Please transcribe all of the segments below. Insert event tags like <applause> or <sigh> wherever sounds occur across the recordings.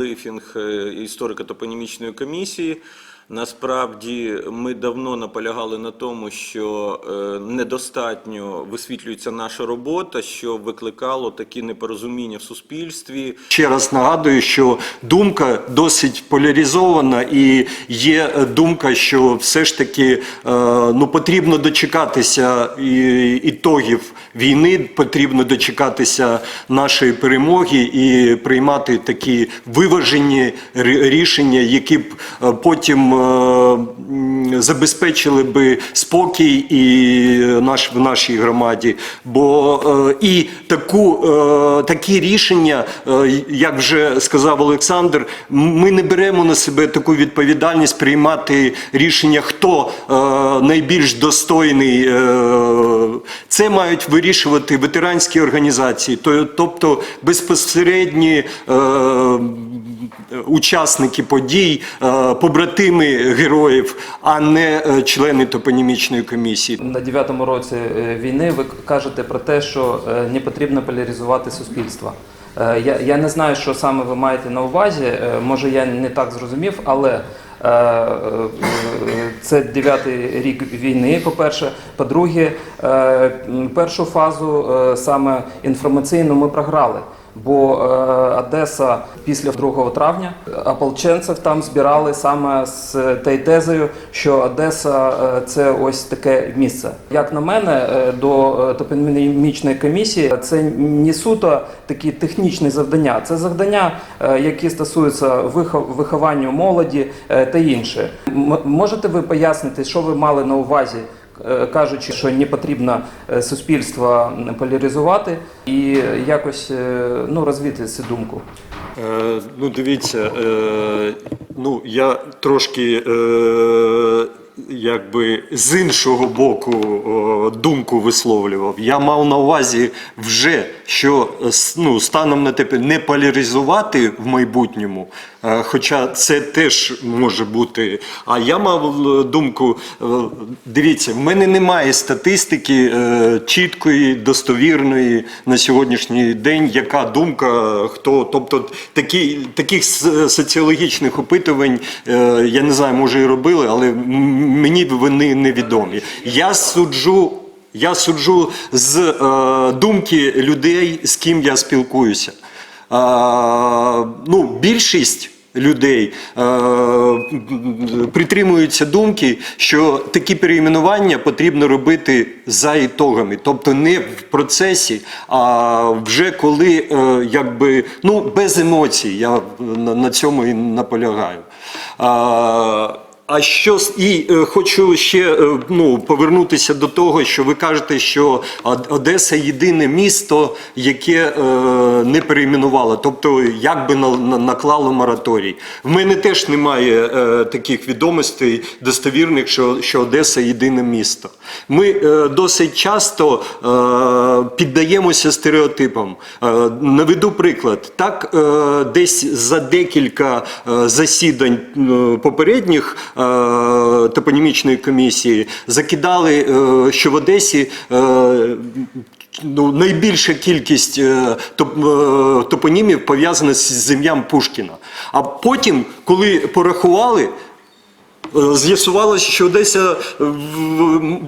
брифінг е, історико-топонімічної комісії. Насправді ми давно наполягали на тому, що е, недостатньо висвітлюється наша робота, що викликало такі непорозуміння в суспільстві. Ще раз нагадую, що думка досить поляризована, і є думка, що все ж таки е, ну, потрібно дочекатися ітогів війни, потрібно дочекатися нашої перемоги і приймати такі виважені рішення, які б е, потім забезпечили би спокій і наш в нашій громаді. Бо е, і таку е, такі рішення, е, як вже сказав Олександр, ми не беремо на себе таку відповідальність приймати рішення, хто е, найбільш достойний. е, Це мають вирішувати ветеранські організації, тобто безпосередні е, учасники подій, е, побратими героїв, а не е, члени топонімічної комісії. На дев'ятому році е, війни ви кажете про те, що е, не потрібно поляризувати суспільство. Е, Я, я не знаю, що саме ви маєте на увазі. е, Може, я не так зрозумів, але е, е, це дев'ятий рік війни. По-перше, по-друге, е, першу фазу е, саме інформаційну ми програли. Бо е, Одеса після 2 травня ополченців там збирали саме з тією тезою, що Одеса е, це ось таке місце. Як на мене, е, до топонімічної комісії це не суто такі технічні завдання, це завдання, які стосуються вихов- виховання молоді та інше. Можете ви пояснити, що ви мали на увазі? Е, Кажучи, що не потрібно е, суспільство поляризувати і якось е, ну, розвити цю думку. Е, ну, дивіться, е, ну, я трошки е, якби з іншого боку думку висловлював. Я мав на увазі вже, що с- ну, станом на тепер не поляризувати в майбутньому, е, хоча це теж може бути. А я мав е, думку, е, дивіться, в мене немає статистики е, чіткої, достовірної на сьогоднішній день, яка думка, хто, тобто такі, таких соціологічних опитувань, е, я не знаю, може і робили, але мені вони невідомі. Я суджу. Я суджу з е, думки людей, з ким я спілкуюся. Е, ну, більшість людей е, притримуються думки, що такі переіменування потрібно робити за ітогами, тобто не в процесі, а вже коли е, якби ну без емоцій. Я на, на цьому і наполягаю. А, а що і е, хочу ще е, ну, повернутися до того, що ви кажете, що Одеса єдине місто, яке е, не перейменувало, тобто як би на, на- наклало мораторій. В мене теж немає е, таких відомостей достовірних, що, що Одеса єдине місто. Ми е, досить часто е, піддаємося стереотипам. Е, наведу приклад. Так, е, десь за декілька е, засідань е, попередніх е, топонімічної комісії закидали, е, що в Одесі е, ну, найбільша кількість е, топ- е, топонімів пов'язана з ім'ям Пушкіна. А потім, коли порахували, Е, З'ясувалося, що в-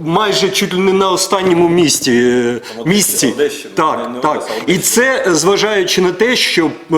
майже чуть ли не на останньому місці. е, місці. Так, не- не так. І це зважаючи на те, що е,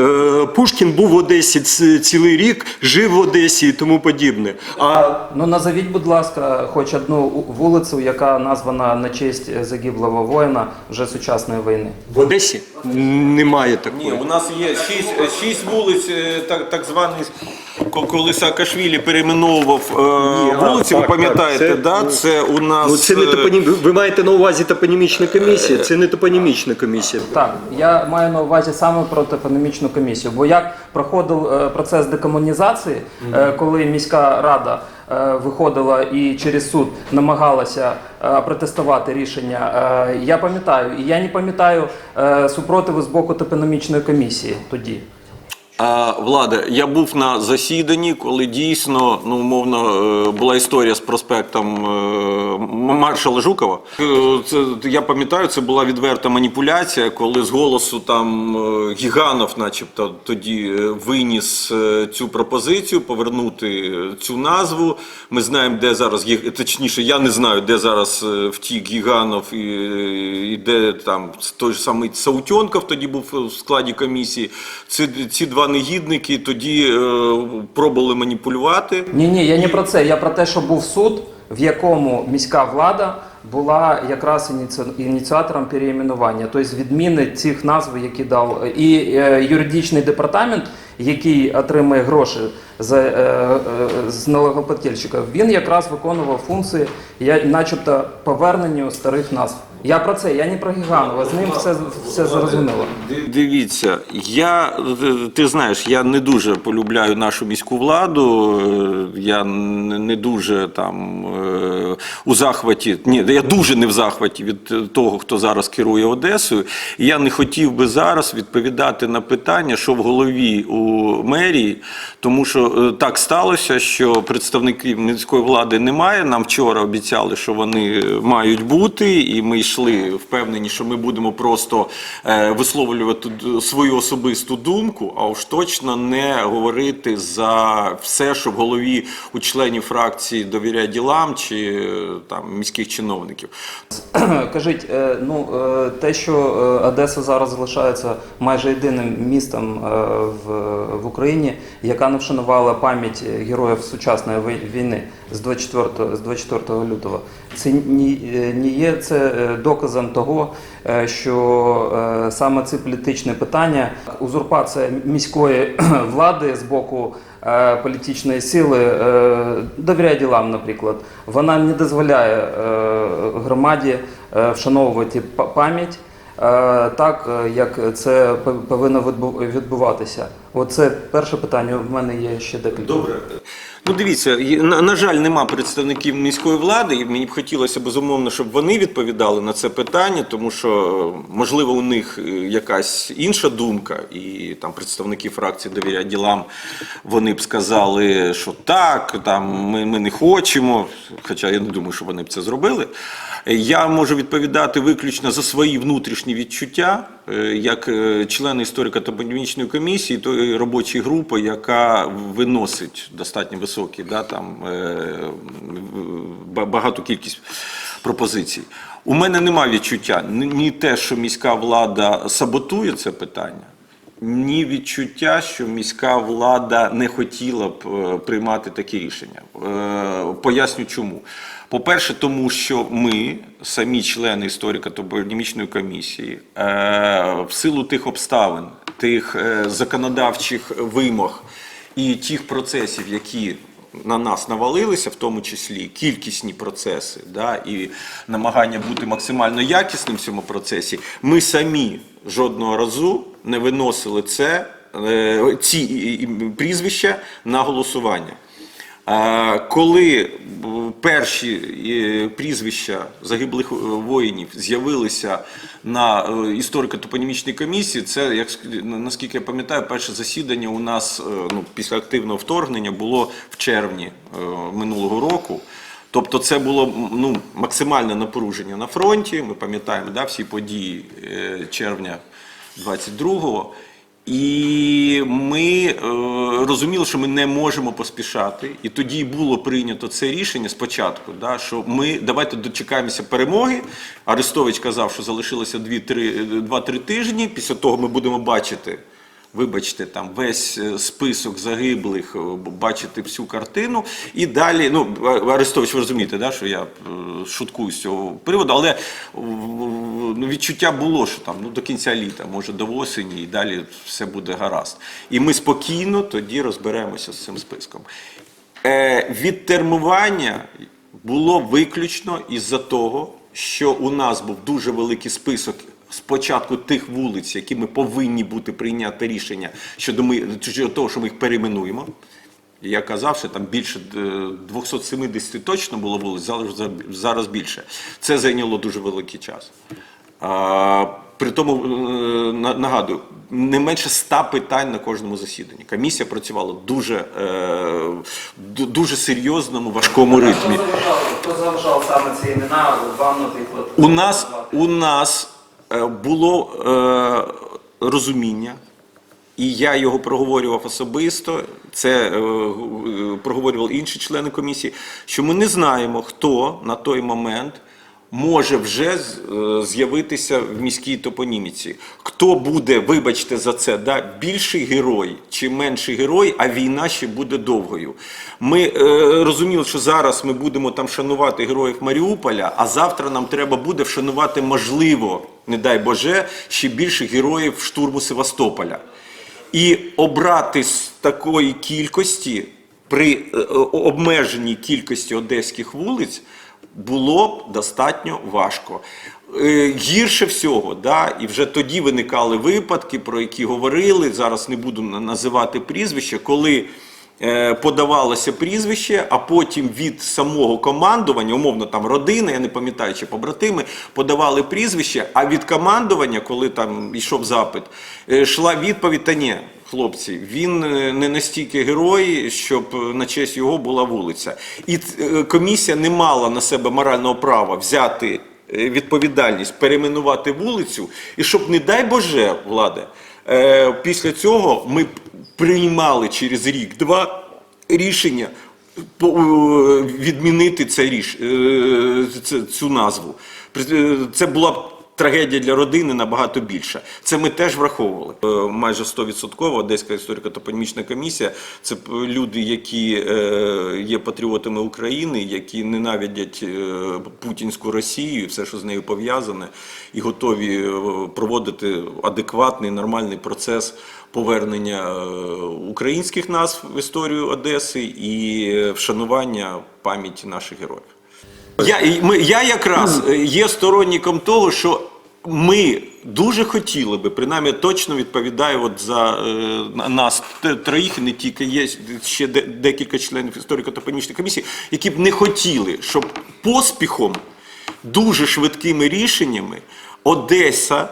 е, Пушкін був в Одесі цілий рік, жив в Одесі і тому подібне. А Ну назовіть, будь ласка, хоч одну вулицю, яка названа на честь загиблого воїна вже сучасної війни. в Одесі немає такої. Ні, у нас є шість, шість вулиць, так, так званий, ко- коли Саакашвілі перейменовував е, вулиці, ви пам'ятаєте, так, це- да? Це у нас... Ну, це не е, топонім... ви- маєте на увазі топонімічна комісія? Це не топонімічна комісія. Так, я маю на увазі саме про топонімічну комісію. Бо як проходив е, процес декомунізації, е, коли міська рада е, виходила і через суд намагалася е, протестувати рішення, е, я пам'ятаю, і я не пам'ятаю е, супротиву з боку топонімічної комісії тоді. Влада, я був на засіданні, коли дійсно, ну умовно, е, була історія з проспектом е, маршала Жукова. Е, Це я пам'ятаю, це була відверта маніпуляція, коли з голосу там Гіганов, начебто, тоді виніс цю пропозицію повернути цю назву. Ми знаємо, де зараз точніше, я не знаю, де зараз втік Гіганов і, і де там той ж самий Саутьонков тоді був в складі комісії. Ці, ці два негідники тоді е, пробували маніпулювати. Ні, ні, я не про це. Я про те, що був суд, в якому міська влада була якраз ініці- ініціатором переіменування, тобто відміни цих назв, які дав і е, юридичний департамент, який отримує гроші е, е, з налогоплательщика, він якраз виконував функції, я, начебто, поверненню старих назв. Я про це, я не про Гіганова, з ним все, все зрозуміло. Дивіться, я ти знаєш, я не дуже полюбляю нашу міську владу. е, Я не дуже там у захваті. Ні, я дуже не в захваті від того, хто зараз керує Одесою. Я не хотів би зараз відповідати на питання, що в голові у мерії, тому що е, так сталося, що представників міської влади немає. Нам вчора обіцяли, що вони мають бути, і ми йшли впевнені, що ми будемо просто е, висловлювати свою особисту думку, а уж точно не говорити за все, що в голові у членів фракції довіряє ділам чи е, там міських чиновників. <clears throat> Кажіть, е, ну е, те, що е, Одеса зараз залишається майже єдиним містом е, в Україні, яка не вшанувала пам'ять героїв сучасної війни з 24, з 24 лютого, це е, не є це е, доказом того, е, що е, саме ці політичні питання, узурпація міської <clears throat> влади з боку е, політичної сили е, довіряє ділам, наприклад, вона не дозволяє е, громаді е, вшановувати па- пам'ять. Е, Так, е, як це пов- повинно відбу- відбуватися. Оце перше питання. В мене є ще декілька. Добре. Ну дивіться, на, на жаль, нема представників міської влади, і мені б хотілося безумовно, щоб вони відповідали на це питання, тому що можливо у них е, якась інша думка, і там представники фракції довіря ділам вони б сказали, що так, там ми, ми не хочемо. Хоча я не думаю, що вони б це зробили. Я можу відповідати виключно за свої внутрішні відчуття, е, як е, член історико-топонімічної комісії, тої робочої групи, яка виносить достатньо високі, да, там, е, ба- багату кількість пропозицій. У мене немає відчуття ні те, що міська влада саботує це питання. Ні відчуття, що міська влада не хотіла б приймати такі рішення. Поясню чому. По-перше, тому що ми, самі члени історико-топонімічної комісії, е, в силу тих обставин, тих е, законодавчих вимог і тих процесів, які на нас навалилися, в тому числі кількісні процеси, да, і намагання бути максимально якісним в цьому процесі, ми самі жодного разу не виносили це, е, ці прізвища на голосування. Коли перші е, прізвища загиблих е, воїнів з'явилися на е, історико-топонімічній комісії, це, як ск- наскільки я пам'ятаю, перше засідання у нас е, ну, після активного вторгнення було в червні е, минулого року. Тобто це було ну, максимальне напруження на фронті. Ми пам'ятаємо да, всі події е, червня 22-го. І ми е, розуміли, що ми не можемо поспішати. І тоді було прийнято це рішення спочатку, да, що ми давайте дочекаємося перемоги. Арестович казав, що залишилося 2-3 тижні. Після того ми будемо бачити. Вибачте, там весь е, список загиблих, е, бачити всю картину. І далі, ну, Арестович, ви розумієте, да, що я е, шуткую з цього приводу, але ну, відчуття було, що там ну, до кінця літа, може до осені, і далі все буде гаразд. І ми спокійно тоді розберемося з цим списком. Е, відтермування було виключно із-за того, що у нас був дуже великий список спочатку тих вулиць, які ми повинні бути прийняти рішення щодо ми, щодо того, що ми їх перейменуємо. Я казав, що там більше е, 270 точно було вулиць, зараз, зараз більше. Це зайняло дуже великий час. А, при тому е, нагадую, не менше ста питань на кожному засіданні. Комісія працювала дуже, е, дуже серйозному, важкому ритмі. Хто заважав саме ці імена? Вам, наприклад? У нас, у нас е, було е, розуміння, і я його проговорював особисто. Це е, е, проговорювали інші члени комісії, що ми не знаємо, хто на той момент. Може вже е, з'явитися в міській топоніміці. Хто буде, вибачте за це, да, більший герой чи менший герой, а війна ще буде довгою. Ми е, розуміли, що зараз ми будемо там шанувати героїв Маріуполя, а завтра нам треба буде вшанувати, можливо, не дай Боже, ще більше героїв штурму Севастополя. І обрати з такої кількості при е, обмеженій кількості одеських вулиць було б достатньо важко. Е, Гірше всього, да, і вже тоді виникали випадки, про які говорили. Зараз не буду називати прізвища, коли е, подавалося прізвище, а потім від самого командування, умовно там родина, я не пам'ятаю, чи побратими, подавали прізвище, а від командування, коли там йшов запит, е, йшла відповідь: та ні, хлопці, він е, не настільки герой, щоб е, на честь його була вулиця. І е, комісія не мала на себе морального права взяти відповідальність, перейменувати вулицю, і щоб, не дай Боже, владе, е, після цього ми приймали через рік-два рішення відмінити це ріш, цю назву. Це була б трагедія для родини набагато більша. Це ми теж враховували. Е, Майже 100% Одеська історико-топонімічна комісія це люди, які е, є патріотами України, які ненавидять е, путінську Росію, все, що з нею пов'язане, і готові проводити адекватний нормальний процес повернення українських назв в історію Одеси і вшанування пам'яті наших героїв. Я, ми, я якраз е, є сторонником того, що ми дуже хотіли би, принаймні точно відповідаю от за е, нас троїх, не тільки є ще декілька членів історико-топонічної комісії, які б не хотіли, щоб поспіхом, дуже швидкими рішеннями Одеса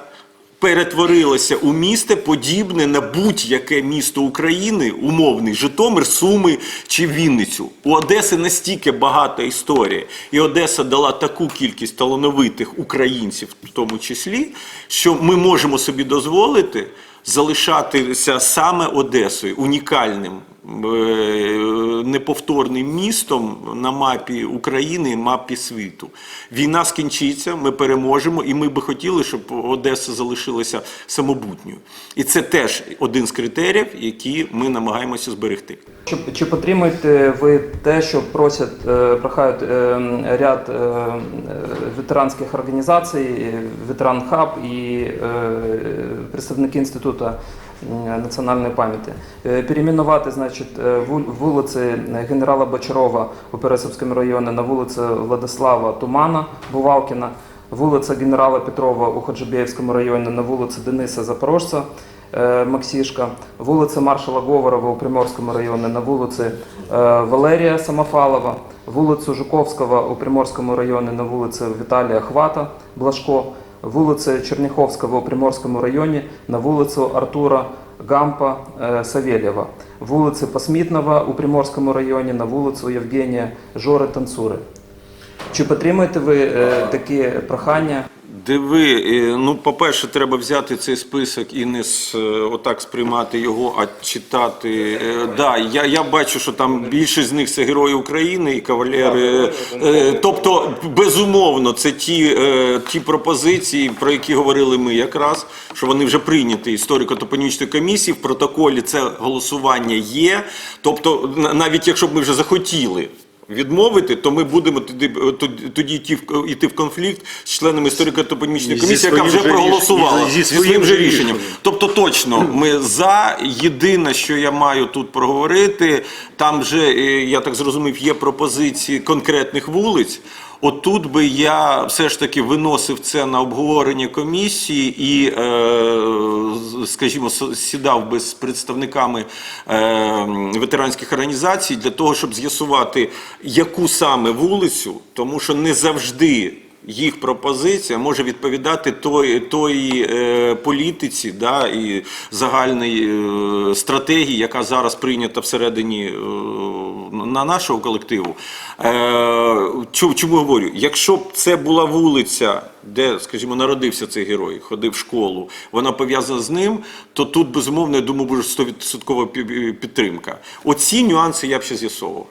перетворилося у місто подібне на будь-яке місто України, умовний Житомир, Суми чи Вінницю. У Одеси настільки багата історія, і Одеса дала таку кількість талановитих українців, в тому числі, що ми можемо собі дозволити залишатися саме Одесою, унікальним. Е, Неповторним містом на мапі України і мапі світу. Війна скінчиться, ми переможемо, і ми би хотіли, щоб Одеса залишилася самобутньою. І це теж один з критеріїв, які ми намагаємося зберегти. Чи, чи підтримуєте ви те, що просять, е, прохають е, ряд ветеранських організацій, Ветеран Хаб і представники Інституту національної пам'яті, е, перейменувати, значить, е, вул- вулиці генерала Бочарова у Пересипському районі на вулицю Владислава Тумана Бувалкіна, вулиця генерала Петрова у Ходжебєївському районі на вулиці Дениса Запорожця. е, Максішка, вулиця Маршала Говорова у Приморському районі на вулиці е, Валерія Самофалова, вулицю Жуковського у Приморському районі на вулиці Віталія Хвата Блажко, вулиця Черніховська у Приморському районі на вулицю Артура Гампа е, Савєлєва, вулиці Посмітнова у Приморському районі на вулицю Євгенія Жори Танцури. Чи підтримуєте ви е, такі прохання? Диви, е, ну, по-перше, треба взяти цей список і не з, е, отак сприймати його, а читати. Е, Да, я, я бачу, що там більшість з них це герої України і кавалери. Тобто, безумовно, це ті, ті пропозиції, про які говорили ми якраз, що вони вже прийняті історико-топонічної комісії. В протоколі це голосування є. Тобто, навіть якщо б ми вже захотіли відмовити, то ми будемо тоді, тоді, тоді йти, в, йти в конфлікт з членами історико-топонімічної комісії, яка вже проголосувала. Зі своїм своїм же рішенням. Тобто точно ми за. Єдине, що я маю тут проговорити, там вже, е, я так зрозумів, є пропозиції конкретних вулиць. Отут би я все ж таки виносив це на обговорення комісії і, е, скажімо, сідав би з представниками е, ветеранських організацій для того, щоб з'ясувати, яку саме вулицю, тому що не завжди їх пропозиція може відповідати той, той е, політиці да, і загальної е, стратегії, яка зараз прийнята всередині е, на нашого колективу. Е, чому, чому говорю? Якщо б це була вулиця, де, скажімо, народився цей герой, ходив в школу, вона пов'язана з ним, то тут, безумовно, я думаю, буде 100% підтримка. Оці нюанси я б ще з'ясовував.